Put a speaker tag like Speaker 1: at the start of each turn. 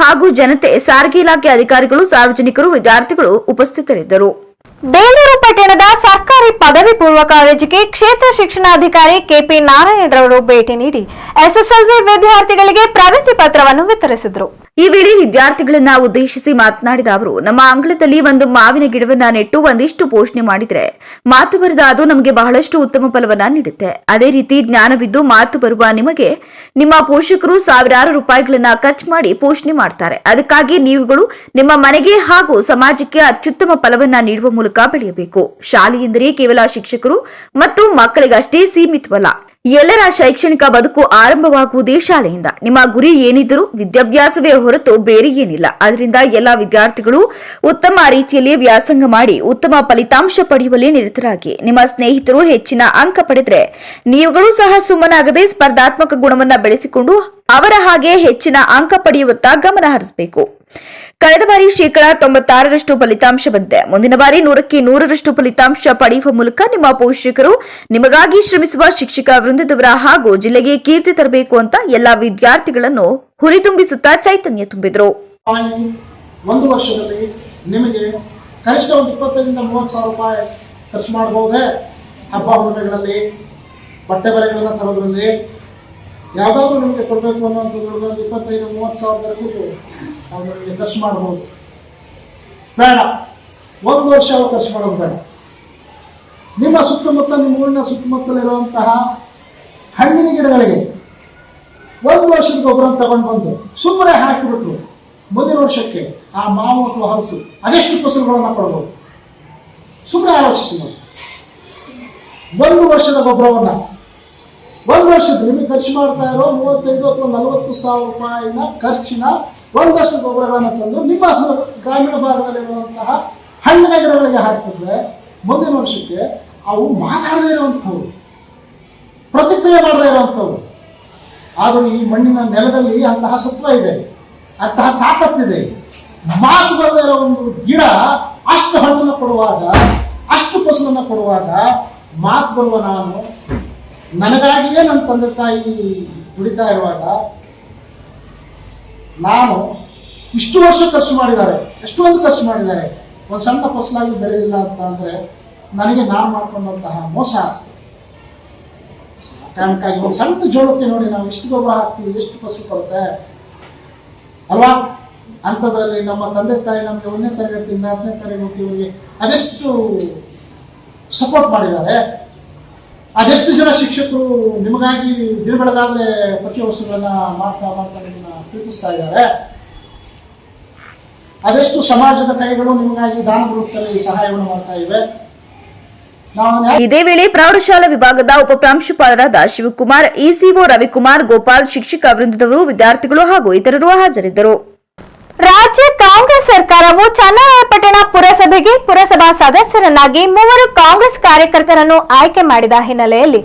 Speaker 1: ಹಾಗೂ ಜನತೆ ಸಾರಿಗೆ ಇಲಾಖೆ ಅಧಿಕಾರಿಗಳು ಸಾರ್ವಜನಿಕರು ವಿದ್ಯಾರ್ಥಿಗಳು ಉಪಸ್ಥಿತರಿದ್ದರು.
Speaker 2: ಬೇಲೂರು ಪಟ್ಟಣದ ಸರ್ಕಾರಿ ಪದವಿ ಪೂರ್ವ ಕಾಲೇಜಿಗೆ ಕ್ಷೇತ್ರ ಶಿಕ್ಷಣಾಧಿಕಾರಿ ಕೆಪಿ ನಾರಾಯಣರವರು ಭೇಟಿ ನೀಡಿ ಎಸ್ಎಸ್ಎಲ್ಸಿ ವಿದ್ಯಾರ್ಥಿಗಳಿಗೆ ಪ್ರಗತಿ ಪತ್ರವನ್ನು ವಿತರಿಸಿದರು.
Speaker 1: ಈ ವೇಳೆ ವಿದ್ಯಾರ್ಥಿಗಳನ್ನ ಉದ್ದೇಶಿಸಿ ಮಾತನಾಡಿದ ಅವರು, ನಮ್ಮ ಅಂಗಳದಲ್ಲಿ ಒಂದು ಮಾವಿನ ಗಿಡವನ್ನ ನೆಟ್ಟು ಒಂದಿಷ್ಟು ಪೋಷಣೆ ಮಾಡಿದ್ರೆ ಮಾತು ಬರೆದ ಅದು ನಮಗೆ ಬಹಳಷ್ಟು ಉತ್ತಮ ಫಲವನ್ನ ನೀಡುತ್ತೆ. ಅದೇ ರೀತಿ ಜ್ಞಾನವಿದ್ದು ಮಾತು ಬರುವ ನಿಮಗೆ ನಿಮ್ಮ ಪೋಷಕರು ಸಾವಿರಾರು ರೂಪಾಯಿಗಳನ್ನ ಖರ್ಚು ಮಾಡಿ ಪೋಷಣೆ ಮಾಡ್ತಾರೆ. ಅದಕ್ಕಾಗಿ ನೀವುಗಳು ನಿಮ್ಮ ಮನೆಗೆ ಹಾಗೂ ಸಮಾಜಕ್ಕೆ ಅತ್ಯುತ್ತಮ ಫಲವನ್ನ ನೀಡುವ ಮೂಲಕ ಬೆಳೆಯಬೇಕು. ಶಾಲೆಯೆಂದರೆ ಕೇವಲ ಶಿಕ್ಷಕರು ಮತ್ತು ಮಕ್ಕಳಿಗಷ್ಟೇ ಸೀಮಿತವಲ್ಲ. ಎಲ್ಲರ ಶೈಕ್ಷಣಿಕ ಬದುಕು ಆರಂಭವಾಗುವುದೇ ಶಾಲೆಯಿಂದ. ನಿಮ್ಮ ಗುರಿ ಏನಿದ್ದರೂ ವಿದ್ಯಾಭ್ಯಾಸವೇ ಹೊರತು ಬೇರೆ ಏನಿಲ್ಲ. ಅದರಿಂದ ಎಲ್ಲ ವಿದ್ಯಾರ್ಥಿಗಳು ಉತ್ತಮ ರೀತಿಯಲ್ಲಿ ವ್ಯಾಸಂಗ ಮಾಡಿ ಉತ್ತಮ ಫಲಿತಾಂಶ ಪಡೆಯುವಲ್ಲಿ ನಿರತರಾಗಿ. ನಿಮ್ಮ ಸ್ನೇಹಿತರು ಹೆಚ್ಚಿನ ಅಂಕ ಪಡೆದರೆ, ನೀವುಗಳು ಸಹ ಸುಮ್ಮನಾಗದೆ ಸ್ಪರ್ಧಾತ್ಮಕ ಗುಣವನ್ನು ಬೆಳೆಸಿಕೊಂಡು ಅವರ ಹಾಗೆ ಹೆಚ್ಚಿನ ಅಂಕ ಪಡೆಯುವತ್ತ ಗಮನ ಹರಿಸಬೇಕು. ಕಳೆದ ಬಾರಿ ಶೇಕಡಾ ತೊಂಬತ್ತಾರರಷ್ಟು ಫಲಿತಾಂಶ ಬಂದಿದೆ. ಮುಂದಿನ ಬಾರಿ ನೂರಕ್ಕೆ ನೂರರಷ್ಟು ಫಲಿತಾಂಶ ಪಡೆಯುವ ಮೂಲಕ ನಿಮ್ಮ ಪೋಷಕರು ನಿಮಗಾಗಿ ಶ್ರಮಿಸುವ ಶಿಕ್ಷಕ, ವೃಂದದವರ ಹಾಗೂ ಜಿಲ್ಲೆಗೆ ಕೀರ್ತಿ ತರಬೇಕು ಅಂತ ಎಲ್ಲಾ ವಿದ್ಯಾರ್ಥಿಗಳನ್ನು ಹುರಿದುಂಬಿಸುತ್ತಾ ಚೈತನ್ಯ ತುಂಬಿದರು.
Speaker 3: ಒಂದು ವರ್ಷದಲ್ಲಿ ನಿಮಗೆ ಕನಿಷ್ಠ ಒಂದು ಇಪ್ಪತ್ತರಿಂದ ಮೂವತ್ತು ರೂಪಾಯಿ ಖರ್ಚು ಮಾಡಬಹುದೇ? ಹಬ್ಬ ಹುಣ್ಣಿಮೆಗಳಲ್ಲಿ, ಬಟ್ಟೆ ಬರೆಗಳನ್ನು ತರೋದ್ರಲ್ಲಿ ಯಾವುದಾದ್ರೂ ನಿಮಗೆ ಕೊಡಬೇಕು ಅನ್ನುವಂಥದ್ರಲ್ಲಿ ಒಂದು ಇಪ್ಪತ್ತೈದು, ಮೂವತ್ತು ಸಾವಿರದವರೆಗೂ ನಾವು ನಿಮಗೆ ಖರ್ಚು ಮಾಡ್ಬೋದು. ಬೇಡ. ಒಂದು ವರ್ಷ ಅವ್ರು ಖರ್ಚು ಮಾಡೋದು ಬೇಡ. ನಿಮ್ಮ ಸುತ್ತಮುತ್ತ, ನಿಮ್ಮ ಊರಿನ ಸುತ್ತಮುತ್ತಲಿರುವಂತಹ ಹಣ್ಣಿನ ಗಿಡಗಳಿಗೆ ಒಂದು ವರ್ಷದ ಗೊಬ್ಬರ ತಗೊಂಡು ಬಂದು ಸುಮ್ಮನೆ ಹಾಕಿಬಿಟ್ಟು ಮುಂದಿನ ವರ್ಷಕ್ಕೆ ಆ ಮಾವು ಅಥವಾ ಹಲಸು, ಅದೆಷ್ಟು ಫಸಲುಗಳನ್ನು ಕೊಡ್ಬೋದು? ಸುಮ್ಮನೆ ಆಲೋಚಿಸಿ ಒಂದು ವರ್ಷದ ಗೊಬ್ಬರವನ್ನ ಒಂದು ವರ್ಷದ ನಿಮಗೆ ಖರ್ಚು ಮಾಡ್ತಾ ಇರೋ ಮೂವತ್ತೈದು ಅಥವಾ ನಲವತ್ತು ಸಾವಿರ ರೂಪಾಯಿನ ಖರ್ಚಿನ ಒಂದಷ್ಟು ಗೊಬ್ಬರಗಳನ್ನು ತಂದು ನಿಮ್ಮ ಗ್ರಾಮೀಣ ಭಾಗದಲ್ಲಿರುವಂತಹ ಹಣ್ಣಿನ ಗಿಡಗಳಿಗೆ ಹಾಕಿದ್ರೆ ಮುಂದಿನ ವರ್ಷಕ್ಕೆ ಅವು ಮಾತಾಡದೇ ಇರುವಂಥವು, ಪ್ರತಿಕ್ರಿಯೆ ಮಾಡದೇ ಇರುವಂಥವು. ಆದರೂ ಈ ಮಣ್ಣಿನ ನೆಲದಲ್ಲಿ ಅಂತಹ ಸತ್ವ ಇದೆ, ಅಂತಹ ತಾಕತ್ತಿದೆ ಮಾತು ಬರದೇ ಇರೋ ಒಂದು ಗಿಡ ಅಷ್ಟು ಹಣ್ಣನ್ನು ಕೊಡುವಾಗ, ಅಷ್ಟು ಫಸಲನ್ನು ಕೊಡುವಾಗ ಮಾತು ಬರುವ ನಾನು ನನಗಾಗಿಯೇ ನನ್ನ ತಂದೆ ತಾಯಿ ದುಡಿತಾ ಇರುವಾಗ ನಾನು ಇಷ್ಟು ವರ್ಷ ಖರ್ಚು ಮಾಡಿದ್ದಾರೆ, ಎಷ್ಟೊಂದು ಖರ್ಚು ಮಾಡಿದ್ದಾರೆ. ಒಂದು ಸಣ್ಣ ಫಸಲಾಗಿ ಬೆಳೆದಿಲ್ಲ ಅಂತ ಅಂದರೆ ನನಗೆ ನಾನು ಮಾಡ್ಕೊಂಡಂತಹ ಮೋಸ. ಕಾರಣಕ್ಕಾಗಿ ಒಂದು ಸಣ್ಣ ಜೋಳಕ್ಕೆ ನೋಡಿ ನಾವು ಎಷ್ಟು ಗೊಬ್ಬರ ಹಾಕ್ತೀವಿ, ಎಷ್ಟು ಫಸಲು ಕೊಡುತ್ತೆ. ಅಲ್ವಾ? ಅಂಥದ್ರಲ್ಲಿ ನಮ್ಮ ತಂದೆ ತಾಯಿ ನಮಗೆ ಒಂದನೇ ತರಗತಿಯಿಂದ ಹತ್ತನೇ ತರಗತಿಯವರೆಗೆ ಅದೆಷ್ಟು ಸಪೋರ್ಟ್ ಮಾಡಿದ್ದಾರೆ. ಅದೆಷ್ಟು ಜನ ಶಿಕ್ಷಕರು ನಿಮಗಾಗಿ ದಿನ ಬೆಳಗಾದ್ರೆ ಪಠ್ಯ ವಸ್ತುಗಳನ್ನ ಮಾಡ್ತಾ ಮಾಡ್ತಾ ನಿಮ್ಮನ್ನ ಪ್ರೀತಿಸ್ತಾ ಇದ್ದಾರೆ? ಅದೆಷ್ಟು ಸಮಾಜದ ಕೈಗಳು ನಿಮಗಾಗಿ ದಾನ ರೂಪದಲ್ಲಿ ಸಹಾಯವನ್ನು ಮಾಡ್ತಾ ಇವೆ?
Speaker 1: ಇದೇ ವೇಳೆ ಪ್ರೌಢಶಾಲಾ ವಿಭಾಗದ ಉಪಪ್ರಾಂಶುಪಾಲರಾದ ಶಿವಕುಮಾರ್ ಇಸಿಒ ರವಿಕುಮಾರ್ ಗೋಪಾಲ್ ಶಿಕ್ಷಕ ವೃಂದದವರು ವಿದ್ಯಾರ್ಥಿಗಳು ಹಾಗೂ ಇತರರು ಹಾಜರಿದ್ದರು.
Speaker 2: ರಾಜ್ಯ ಕಾಂಗ್ರೆಸ್ ಸರ್ಕಾರವು ಚನ್ನರಾಯಪಟ್ಟಣ ಪುರಸಭಾ ಸದಸ್ಯರನ್ನಾಗಿ ಮೂವರು ಕಾಂಗ್ರೆಸ್ ಕಾರ್ಯಕರ್ತರನ್ನು ಆಯ್ಕೆ ಮಾಡಿದ ಹಿನ್ನೆಲೆಯಲ್ಲಿ